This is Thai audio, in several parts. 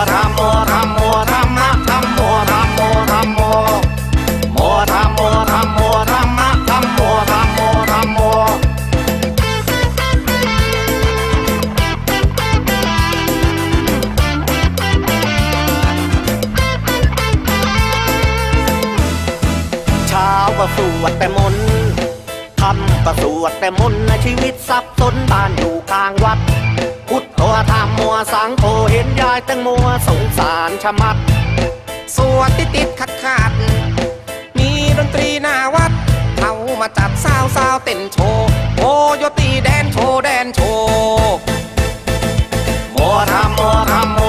เช้าก็สวดแต่มนต์ค่ำก็สวดแต่มนต์ชีวิตสับสนบ้านอยู่กลางวัด ตัวทำมัวสังโฆเห็นยายแตังมัวสงสารชะมัด สวดติดติดขัดขาด มีดนตรีหน้าวัดเขามาจัดสาวสาวเต้นโชว์โอโยตีแดนโชว์แดนโชว์มัวทำมัวทำ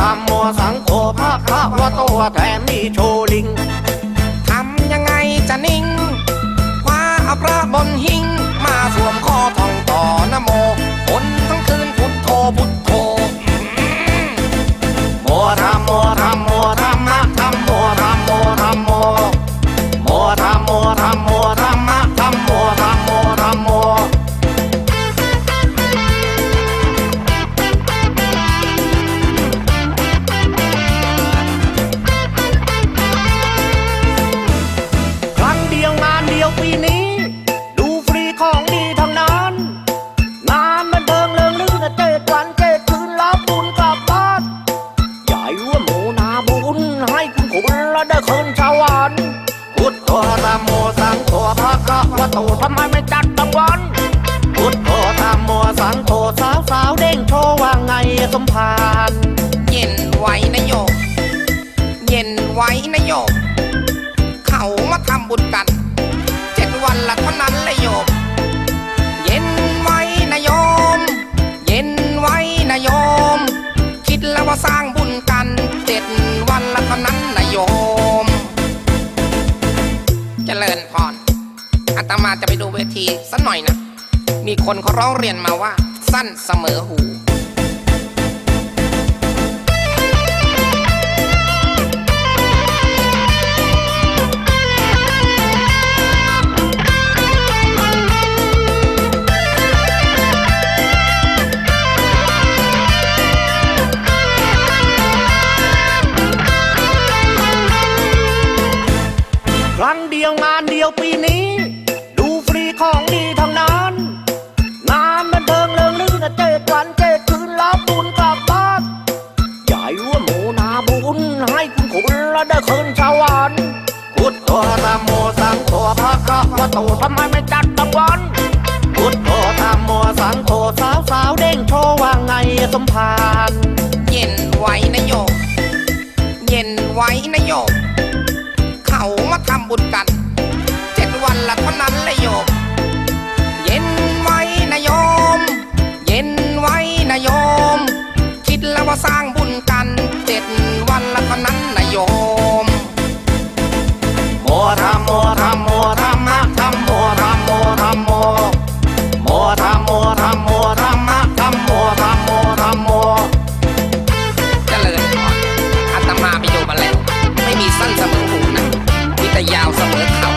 ธรรมโมสังโฆพระพระวะโตแถมมีโชลิง ได้คนชาววันพุทโธธรรมโมสังโฆพระกะวะโตทำไมไม่จัดรางวัลพุทโธธรรมโมสังโฆสาวสาวเด้งโชว์ว่าไงสมภารเย็นไว้นะโยมเย็นไว้นะโยมเขามาทำบุญกันเจ็ดวันละเท่านั้นเลยโยมเย็นไว้นะโยม เย็นไว้นะโยม คิดแล้วว่าสร้างบุญ ตมาจะไปดูเวทีสักหน่อยนะ มีคนเขาร้องเรียนมาว่า สั้นเสมอหูครั้งเดียวงานเดียวปีนี้ คืนแล้วบุญกลับบ้านใหญ่ว่าหมูนาบุญให้คุณคุณและได้คืนชาววันพุทโธธรรมโมสังโฆพระกะวะโตทำไมไม่จัดรางวัลพุทโธธรรมโมสังโฆสาวสาวเด้งโชว์ว่าไงสมภารเย็นไว้นะโยมเย็นไว้นะโยมเขามาทำบุญกัน สร้างบุญกันเจ็ดวันละเท่านั้นนายโยมโมทำโมทำโมทำมะทำโมทำโมทำโมโมทำโมทำโมทำมะทำโมทำโมทำโมเจริญพรอัตมาไปโยมมาแล้ว ไม่มีสั้นเสมอถูนะมีแต่ยาวเสมอเขา